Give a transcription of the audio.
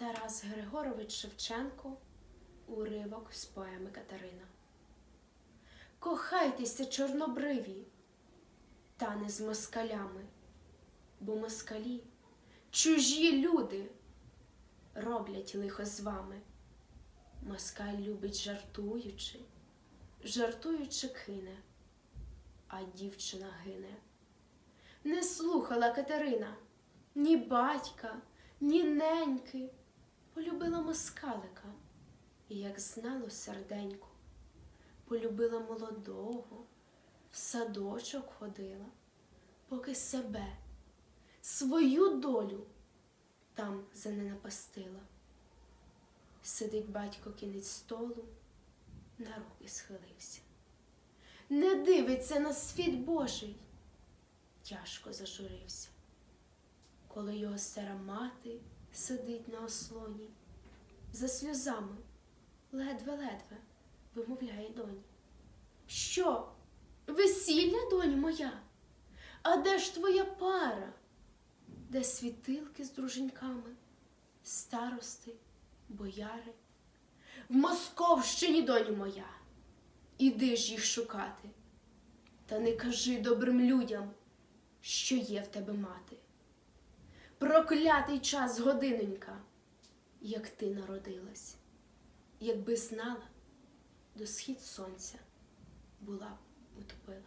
Тарас Григорович Шевченко Уривок з поеми Катерина. Кохайтеся, чорнобриві, та не з москалями, бо москалі чужі люди роблять лихо з вами. Москаль любить жартуючи, жартуючи кине, а дівчина гине. Не слухала Катерина ні батька, ні неньки, полюбила москалика, і, як знало серденько, полюбила молодого, в садочок ходила, поки себе, свою долю там заненапастила. Сидить батько кінець столу, на руки схилився. Не дивиться на світ Божий, тяжко зажурився. Коли його стара мати сидить на ослоні, за сльозами ледве-ледве вимовляє доні. Що, весілля, доню моя? А де ж твоя пара? Де світилки з друженьками, старости, бояри? В Московщині, доню моя, іди ж їх шукати. Та не кажи добрим людям, що є в тебе мати. Проклятий час годинонька, як ти народилась, якби знала, до схід сонця була б утопила.